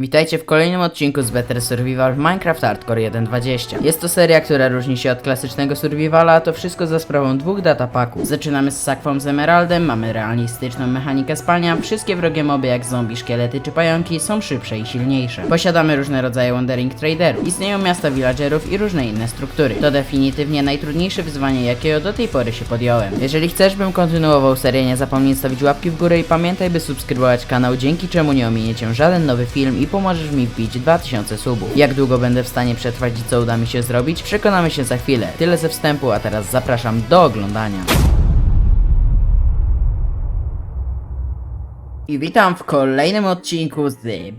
Witajcie w kolejnym odcinku z Better Survival w Minecraft Hardcore 1.20. Jest to seria, która różni się od klasycznego survivala, a to wszystko za sprawą dwóch datapaków. Zaczynamy z sakwą z emeraldem, mamy realistyczną mechanikę spalnia, wszystkie wrogie moby jak zombie, szkielety czy pająki są szybsze i silniejsze. Posiadamy różne rodzaje wandering traderów, istnieją miasta villagerów i różne inne struktury. To definitywnie najtrudniejsze wyzwanie, jakiego do tej pory się podjąłem. Jeżeli chcesz, bym kontynuował serię, nie zapomnij stawić łapki w górę i pamiętaj, by subskrybować kanał, dzięki czemu nie ominiecie żaden nowy film i pomożesz mi wbić 2000 subów. Jak długo będę w stanie przetrwać i co uda mi się zrobić, przekonamy się za chwilę. Tyle ze wstępu, a teraz zapraszam do oglądania. I witam w kolejnym odcinku z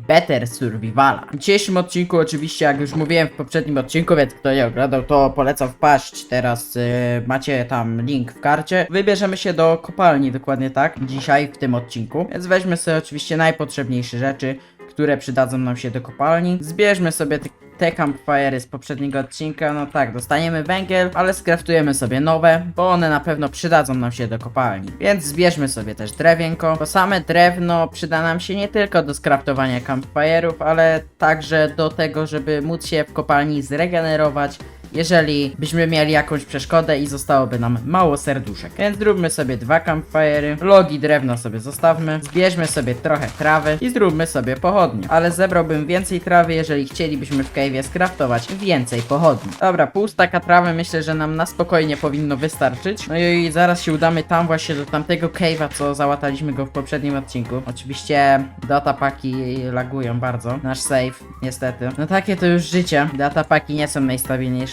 Better Survivala. W dzisiejszym odcinku oczywiście, jak już mówiłem w poprzednim odcinku, więc kto nie oglądał, to polecam wpaść. Teraz y, macie tam link w karcie. Wybierzemy się do kopalni, dokładnie tak, dzisiaj w tym odcinku. Więc weźmy sobie oczywiście najpotrzebniejsze rzeczy, które przydadzą nam się do kopalni. Zbierzmy sobie te, te campfire'y z poprzedniego odcinka. No tak, dostaniemy węgiel, ale skraftujemy sobie nowe, bo one na pewno przydadzą nam się do kopalni. Więc zbierzmy sobie też drewienko. To same drewno przyda nam się nie tylko do skraftowania campfire'ów, ale także do tego, żeby móc się w kopalni zregenerować jeżeli byśmy mieli jakąś przeszkodę i zostałoby nam mało serduszek. Więc zróbmy sobie dwa campfire'y, logi drewna sobie zostawmy, zbierzmy sobie trochę trawy i zróbmy sobie pochodnie. Ale zebrałbym więcej trawy, jeżeli chcielibyśmy w cave'ie skraftować więcej pochodni. Dobra, pół staka trawy myślę, że nam na spokojnie powinno wystarczyć. No i zaraz się udamy tam właśnie do tamtego cave'a, co załataliśmy go w poprzednim odcinku. Oczywiście datapaki lagują bardzo. Nasz save, niestety. No takie to już życie. Datapaki nie są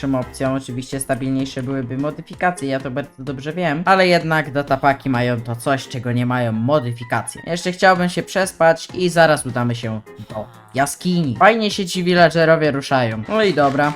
najstabilniejszą opcją. Oczywiście stabilniejsze byłyby modyfikacje, ja to bardzo dobrze wiem. Ale jednak datapaki mają to coś, czego nie mają modyfikacje. Jeszcze chciałbym się przespać i zaraz udamy się do jaskini. Fajnie się ci villagerowie ruszają. No i dobra.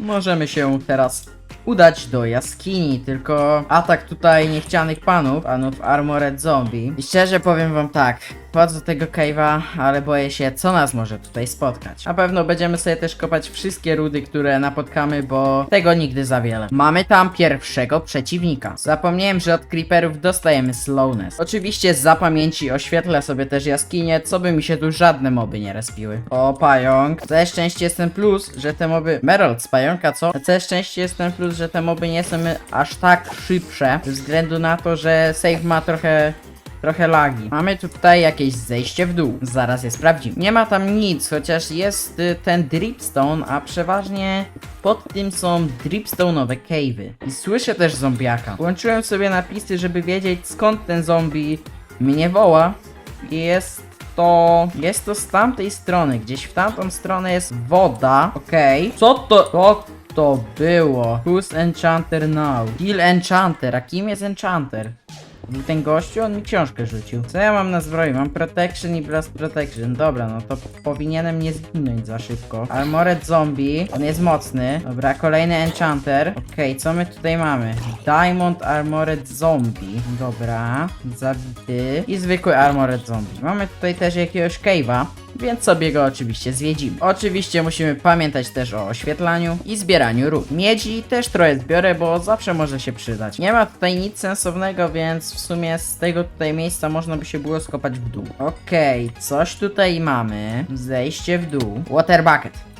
Możemy się teraz udać do jaskini, tylko atak tutaj niechcianych panów, panów Armored Zombie. I szczerze powiem wam tak, wchodzę do tego cave'a, ale boję się, co nas może tutaj spotkać. Na pewno będziemy sobie też kopać wszystkie rudy, które napotkamy, bo tego nigdy za wiele. Mamy tam pierwszego przeciwnika. Zapomniałem, że od creeperów dostajemy slowness. Oczywiście z pamięci oświetlę sobie też jaskinię, co by mi się tu żadne moby nie respiły. O, pająk. Całe szczęście jest ten plus, że te moby... Merold z pająka, co? Całe szczęście jest ten plus, że te moby nie są aż tak szybsze, ze względu na to, że save ma trochę trochę lagi. Mamy tutaj jakieś zejście w dół. Zaraz je sprawdzimy. Nie ma tam nic, chociaż jest y, ten dripstone, a przeważnie pod tym są dripstone'owe cave'y. I słyszę też zombiaka. Włączyłem sobie napisy, żeby wiedzieć skąd ten zombie mnie woła. I jest to... Jest to z tamtej strony. Gdzieś w tamtą stronę jest woda. Okej. Co to... Co to było? Who's Enchanter now? Kill Enchanter. A kim jest Enchanter? Ten gościu, on mi książkę rzucił. Co ja mam na zbroi? Mam protection i blast protection. Dobra, no to powinienem nie zginąć za szybko. Armored zombie, on jest mocny. Dobra, kolejny enchanter. Okej, co my tutaj mamy? Diamond armored zombie. Dobra, zabity. I zwykły armored zombie. Mamy tutaj też jakiegoś cave'a. Więc sobie go oczywiście zwiedzimy. Oczywiście musimy pamiętać też o oświetlaniu i zbieraniu ród. Miedzi też trochę zbiorę, bo zawsze może się przydać. Nie ma tutaj nic sensownego, więc w sumie z tego tutaj miejsca można by się było skopać w dół. Okej, coś tutaj mamy. Zejście w dół. Water bucket.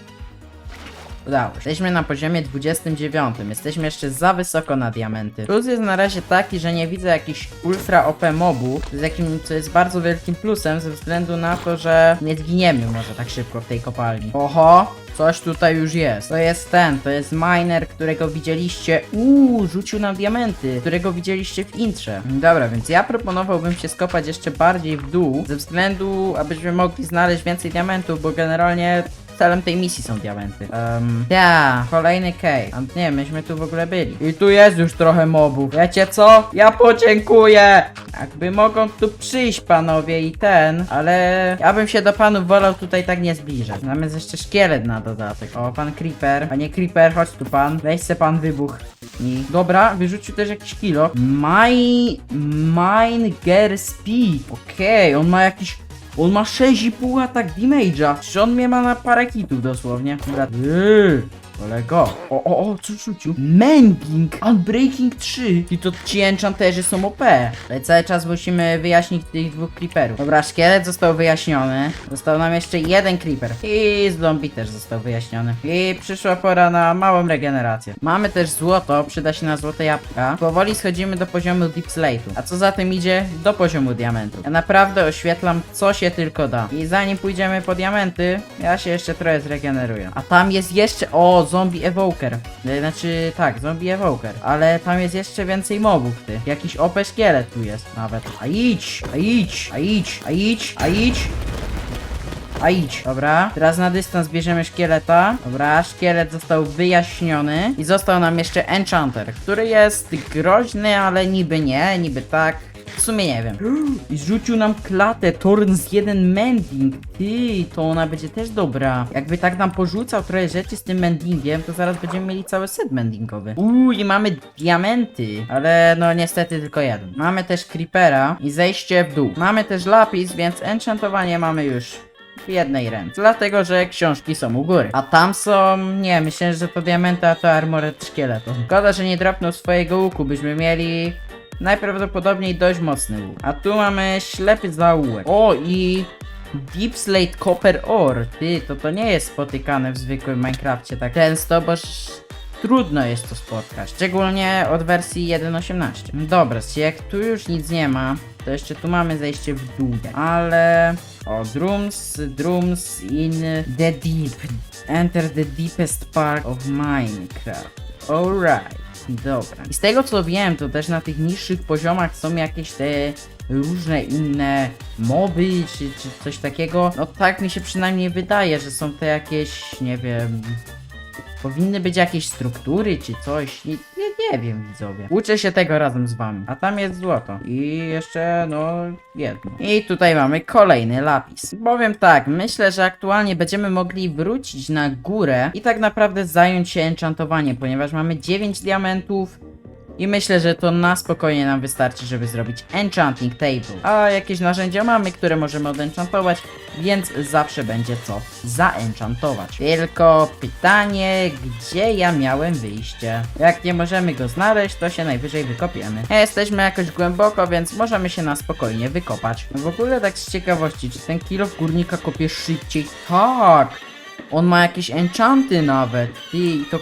Udało się. Jesteśmy na poziomie 29. Jesteśmy jeszcze za wysoko na diamenty. Plus jest na razie taki, że nie widzę jakichś ultra OP mobu, z jakim, co jest bardzo wielkim plusem, ze względu na to, że nie zginiemy może tak szybko w tej kopalni. Oho! Coś tutaj już jest. To jest ten, to jest miner, którego widzieliście. Uuu, rzucił nam diamenty, którego widzieliście w intrze. Dobra, więc ja proponowałbym się skopać jeszcze bardziej w dół, ze względu, abyśmy mogli znaleźć więcej diamentów, bo generalnie celem tej misji są diamenty. Um, ja, kolejny cave. A nie, myśmy tu w ogóle byli. I tu jest już trochę mobów. Wiecie co? Ja podziękuję! Jakby mogą tu przyjść panowie i ten, ale ja bym się do panów wolał tutaj tak nie zbliżać. Tam jest jeszcze szkielet na dodatek. O, pan Creeper. Panie Creeper, chodź tu pan. Weź se pan wybuch. I dobra, wyrzucił też jakiś kilo. My... Mine Speed. Okej, on ma jakiś on ma 6,5 atak damage'a. Czy on mnie ma na parę kitów dosłownie? Dobra. Yy, Kolego. O, o, o, co rzucił? Mending! Unbreaking 3! I to ci enchanterzy są OP. Ale cały czas musimy wyjaśnić tych dwóch creeperów. Dobra, szkielet został wyjaśniony. Został nam jeszcze jeden creeper. I zombie też został wyjaśniony. I przyszła pora na małą regenerację. Mamy też złoto, przyda się na złote jabłka. Powoli schodzimy do poziomu Deep Slate'u. A co za tym idzie? Do poziomu diamentu. Ja naprawdę oświetlam co się tylko da. I zanim pójdziemy po diamenty, ja się jeszcze trochę zregeneruję. A tam jest jeszcze... O, zombie evoker. E, Znaczy, tak, zombie evoker. Ale tam jest jeszcze więcej mobów, ty. Jakiś OP szkielet tu jest nawet. A idź, a idź, a idź, a idź, a idź. A idź. Dobra. Teraz na dystans bierzemy szkieleta. Dobra, szkielet został wyjaśniony. I został nam jeszcze enchanter, który jest groźny, ale niby nie, niby tak. Sumie nie wiem. I rzucił nam klatę Torn z jeden mending. Ty, to ona będzie też dobra. Jakby tak nam porzucał trochę rzeczy z tym mendingiem, to zaraz będziemy mieli cały set mendingowy. Uuu, i mamy diamenty. Ale no niestety tylko jeden. Mamy też creepera i zejście w dół. Mamy też lapis, więc enchantowanie mamy już w jednej ręce. Dlatego, że książki są u góry. A tam są... Nie, myślę, że to diamenty, a to armoret szkieletu. Szkoda, że nie dropnął swojego łuku. Byśmy mieli najprawdopodobniej dość mocny łuk. A tu mamy ślepy zaułek. O i... Deep Slate Copper Ore. Ty, to to nie jest spotykane w zwykłym Minecrafcie tak często, bo trudno jest to spotkać. Szczególnie od wersji 1.18. Dobra, jak tu już nic nie ma, to jeszcze tu mamy zejście w dół. Ale... O, drums, drums in the deep. Enter the deepest part of Minecraft. Alright. Dobra. I z tego co wiem, to też na tych niższych poziomach są jakieś te różne inne moby, czy, czy coś takiego. No tak mi się przynajmniej wydaje, że są te jakieś, nie wiem... Powinny być jakieś struktury czy coś. Nie, nie, nie wiem, widzowie. Uczę się tego razem z wami. A tam jest złoto. I jeszcze, no, jedno. I tutaj mamy kolejny lapis. Powiem tak, myślę, że aktualnie będziemy mogli wrócić na górę i tak naprawdę zająć się enchantowaniem, ponieważ mamy 9 diamentów. I myślę, że to na spokojnie nam wystarczy, żeby zrobić enchanting table. A jakieś narzędzia mamy, które możemy odenchantować, więc zawsze będzie co zaenchantować. Tylko pytanie, gdzie ja miałem wyjście? Jak nie możemy go znaleźć, to się najwyżej wykopiemy. Jesteśmy jakoś głęboko, więc możemy się na spokojnie wykopać. W ogóle tak z ciekawości, czy ten kilo górnika kopie szybciej? Tak! On ma jakieś enchanty nawet. I to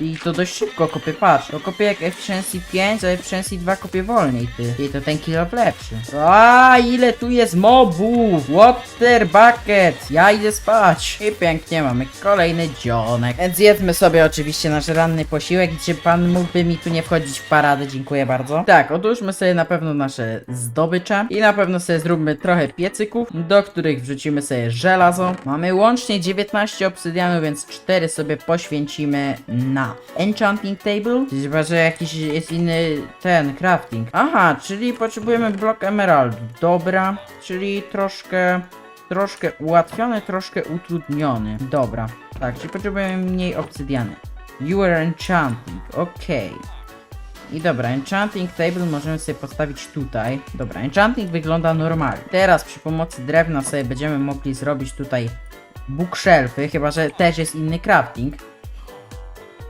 i to dość szybko kopie, patrz. To kopie jak Efficiency 5, a Efficiency 2 kopie wolniej, ty. I to ten kilo lepszy. A ile tu jest mobów! Water bucket! Ja idę spać. I pięknie mamy kolejny dzionek. Więc jedzmy sobie oczywiście nasz ranny posiłek. Czy pan mógłby mi tu nie wchodzić w paradę? Dziękuję bardzo. Tak, odłóżmy sobie na pewno nasze zdobycze. I na pewno sobie zróbmy trochę piecyków, do których wrzucimy sobie żelazo. Mamy łącznie 19 obsydianu, więc 4 sobie poświęcimy na enchanting table. Chyba, że jakiś jest inny ten crafting. Aha, czyli potrzebujemy blok emeraldu. Dobra, czyli troszkę troszkę ułatwiony, troszkę utrudniony. Dobra, tak, czyli potrzebujemy mniej obsydiany. You are enchanting, okej. I dobra, enchanting table możemy sobie postawić tutaj. Dobra, enchanting wygląda normalnie. Teraz przy pomocy drewna sobie będziemy mogli zrobić tutaj bookshelfy, chyba że też jest inny crafting.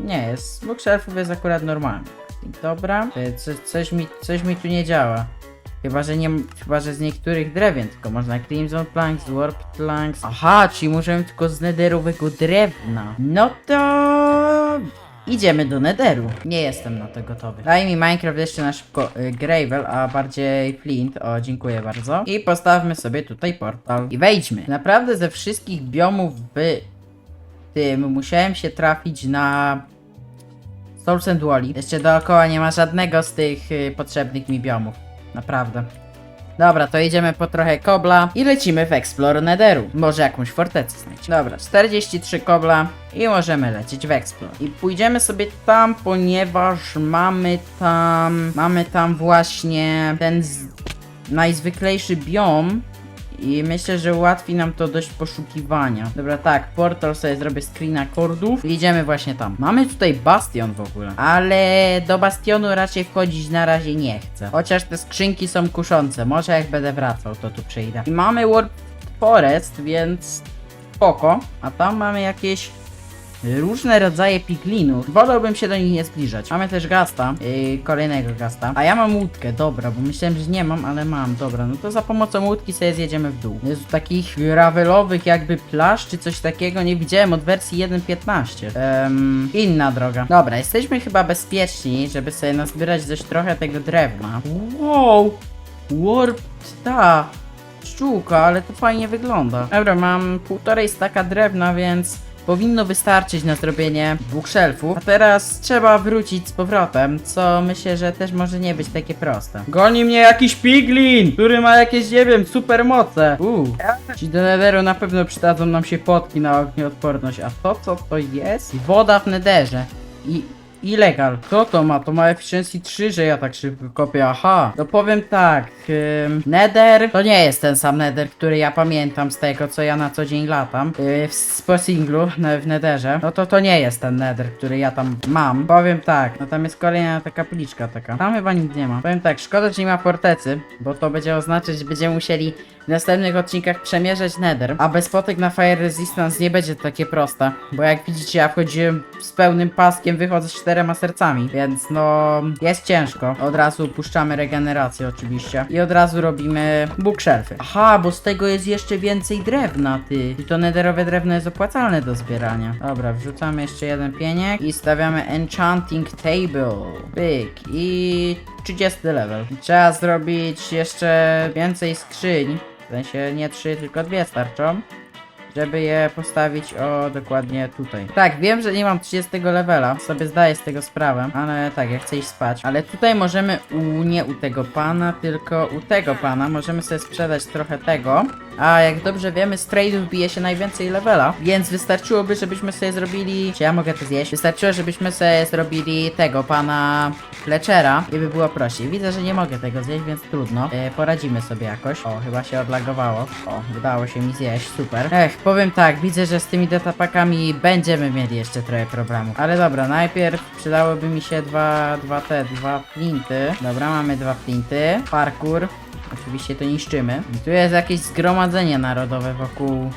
Nie jest, bookshelfów jest akurat normalny. Dobra, E, co, coś, mi, coś mi tu nie działa. Chyba, że nie, chyba, że z niektórych drewien, tylko można Crimson Planks, Warp Planks. Aha, czyli możemy tylko z netherowego drewna. No to... Idziemy do netheru. Nie jestem na to gotowy. Daj mi Minecraft jeszcze na szybko y, gravel, a bardziej flint. O, dziękuję bardzo. I postawmy sobie tutaj portal. I wejdźmy. Naprawdę ze wszystkich biomów w tym musiałem się trafić na Souls and Wally. Jeszcze dookoła nie ma żadnego z tych y, potrzebnych mi biomów. Naprawdę. Dobra, to idziemy po trochę kobla i lecimy w Explore Netheru. Może jakąś fortecę znajdziemy. Dobra, 43 kobla i możemy lecieć w Explore. I pójdziemy sobie tam, ponieważ mamy tam... Mamy tam właśnie ten z... najzwyklejszy biom, i myślę, że ułatwi nam to dość poszukiwania. Dobra, tak, portal sobie zrobię screena kordów. I idziemy właśnie tam. Mamy tutaj bastion w ogóle. Ale do bastionu raczej wchodzić na razie nie chcę. Chociaż te skrzynki są kuszące. Może jak będę wracał, to tu przyjdę. I mamy Warp Forest, więc spoko. A tam mamy jakieś różne rodzaje piglinów. Wolałbym się do nich nie zbliżać. Mamy też gasta, yy, kolejnego gasta. A ja mam łódkę, dobra, bo myślałem, że nie mam, ale mam, dobra. No to za pomocą łódki sobie zjedziemy w dół. Jest takich gravelowych jakby plaż, czy coś takiego nie widziałem od wersji 1.15. Ehm, inna droga. Dobra, jesteśmy chyba bezpieczni, żeby sobie nazbierać dość trochę tego drewna. Wow! Warp ta szczółka, ale to fajnie wygląda. Dobra, mam półtorej staka drewna, więc powinno wystarczyć na zrobienie dwóch szelfów. A teraz trzeba wrócić z powrotem, co myślę, że też może nie być takie proste. Goni mnie jakiś piglin, który ma jakieś, nie wiem, super moce. Uuu. Ci do netheru na pewno przydadzą nam się potki na ognioodporność. A to co to jest? Woda w netherze. I Illegal. Kto to ma? To ma efficiency 3, że ja tak szybko kopię. Aha. To powiem tak. Ym, nether to nie jest ten sam Nether, który ja pamiętam z tego, co ja na co dzień latam. Yy, w, po singlu w Netherze. No to to nie jest ten Nether, który ja tam mam. Powiem tak. No tam jest kolejna taka pliczka taka. Tam chyba nic nie ma. Powiem tak. Szkoda, że nie ma fortecy, bo to będzie oznaczać, że będziemy musieli w następnych odcinkach przemierzać Nether, a bez na Fire Resistance nie będzie takie proste, bo jak widzicie ja wchodziłem z pełnym paskiem, wychodzę z czterema sercami, więc no jest ciężko. Od razu puszczamy regenerację oczywiście i od razu robimy bookshelfy. Aha, bo z tego jest jeszcze więcej drewna, ty. I to netherowe drewno jest opłacalne do zbierania. Dobra, wrzucamy jeszcze jeden pieniek i stawiamy Enchanting Table. Pyk i 30 level. Trzeba zrobić jeszcze więcej skrzyń. W sensie nie trzy, tylko dwie starczą. Żeby je postawić o dokładnie tutaj. Tak, wiem, że nie mam 30 levela, sobie zdaję z tego sprawę, ale tak, ja chcę iść spać. Ale tutaj możemy u, nie u tego pana, tylko u tego pana możemy sobie sprzedać trochę tego. A jak dobrze wiemy, z trade'ów bije się najwięcej levela, więc wystarczyłoby, żebyśmy sobie zrobili... Czy ja mogę to zjeść? Wystarczyło, żebyśmy sobie zrobili tego pana Fletchera i by było prościej. Widzę, że nie mogę tego zjeść, więc trudno. E, poradzimy sobie jakoś. O, chyba się odlagowało. O, udało się mi zjeść, super. Ech, powiem tak, widzę, że z tymi datapakami będziemy mieli jeszcze trochę problemów. Ale dobra, najpierw przydałoby mi się dwa, dwa te, dwa flinty. Dobra, mamy dwa flinty. Parkour. Oczywiście to niszczymy. I tu jest jakieś zgromadzenie narodowe wokół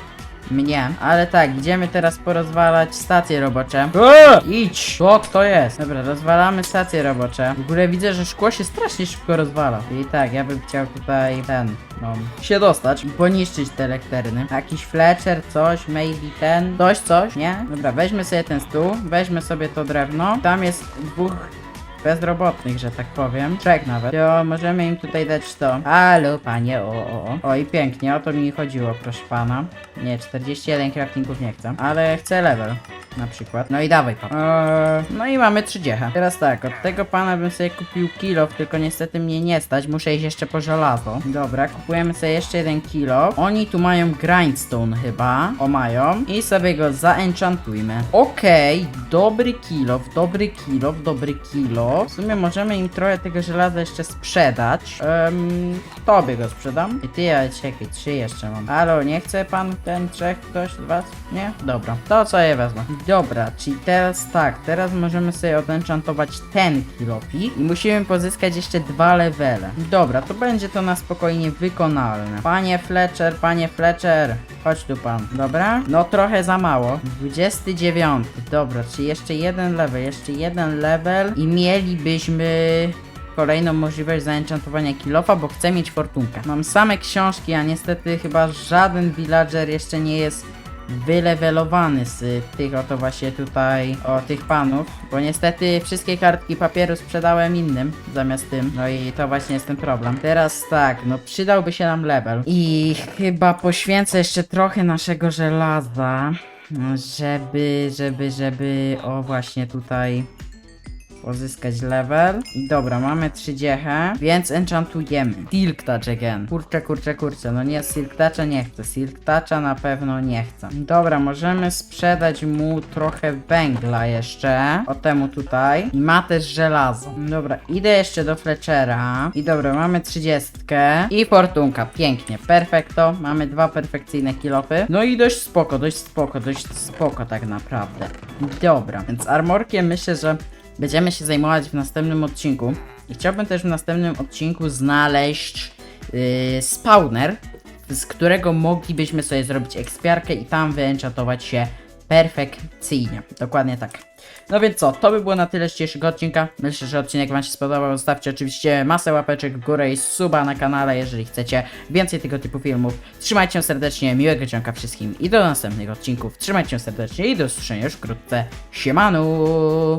mnie. Ale tak, idziemy teraz porozwalać stacje robocze. Eee, idź! Co to jest? Dobra, rozwalamy stacje robocze. W ogóle widzę, że szkło się strasznie szybko rozwala. I tak, ja bym chciał tutaj ten, no, się dostać i poniszczyć te lekterny. Jakiś Fletcher, coś, maybe ten, coś, coś, nie? Dobra, weźmy sobie ten stół, weźmy sobie to drewno. Tam jest dwóch bezrobotnych, że tak powiem. Trzech nawet. To możemy im tutaj dać to. Halo, panie, o, o, o. O i pięknie, o to mi chodziło, proszę pana. Nie, 41 craftingów nie chcę, ale chcę level. Na przykład. No i dawaj pan. Eee, no i mamy 30. Teraz tak, od tego pana bym sobie kupił kilo, tylko niestety mnie nie stać. Muszę iść jeszcze po żelazo. Dobra, kupujemy sobie jeszcze jeden kilo. Oni tu mają grindstone chyba. O mają. I sobie go zaenchantujmy. Okej, dobry kilo, dobry kilo, dobry kilo. W sumie możemy im trochę tego żelaza jeszcze sprzedać. Um, tobie go sprzedam. I ty, ale czekaj, trzy jeszcze mam. Halo, nie chce pan ten trzech, ktoś z was? Nie? Dobra, to co je wezmę. Dobra, czyli teraz tak, teraz możemy sobie odenchantować ten kilopik i musimy pozyskać jeszcze dwa levele. Dobra, to będzie to na spokojnie wykonalne. Panie Fletcher, panie Fletcher, chodź tu pan, dobra? No trochę za mało. 29, dobra, czyli jeszcze jeden level, jeszcze jeden level i mielibyśmy kolejną możliwość zaenchantowania kilofa, bo chcę mieć fortunkę. Mam same książki, a niestety chyba żaden villager jeszcze nie jest wylewelowany z tych oto właśnie tutaj, o tych panów, bo niestety wszystkie kartki papieru sprzedałem innym zamiast tym, no i to właśnie jest ten problem. Teraz tak, no przydałby się nam level i chyba poświęcę jeszcze trochę naszego żelaza, żeby, żeby, żeby, o właśnie tutaj pozyskać level. I dobra, mamy 30, więc enchantujemy. Silk Touch again. Kurczę, kurczę, kurczę. No nie, Silk Toucha nie chcę. Silk Toucha na pewno nie chcę. Dobra, możemy sprzedać mu trochę węgla jeszcze. O temu tutaj. I ma też żelazo. Dobra, idę jeszcze do Fletchera. I dobra, mamy 30. I fortunka. Pięknie. Perfekto. Mamy dwa perfekcyjne kilofy. No i dość spoko, dość spoko, dość spoko tak naprawdę. Dobra, więc armorkiem myślę, że będziemy się zajmować w następnym odcinku. I chciałbym też w następnym odcinku znaleźć yy, spawner, z którego moglibyśmy sobie zrobić ekspiarkę i tam wyenchantować się perfekcyjnie. Dokładnie tak. No więc co, to by było na tyle z dzisiejszego odcinka. Myślę, że odcinek Wam się spodobał. Zostawcie oczywiście masę łapeczek w górę i suba na kanale, jeżeli chcecie więcej tego typu filmów. Trzymajcie się serdecznie, miłego ciąka wszystkim i do następnych odcinków. Trzymajcie się serdecznie i do usłyszenia już wkrótce. Siemanu!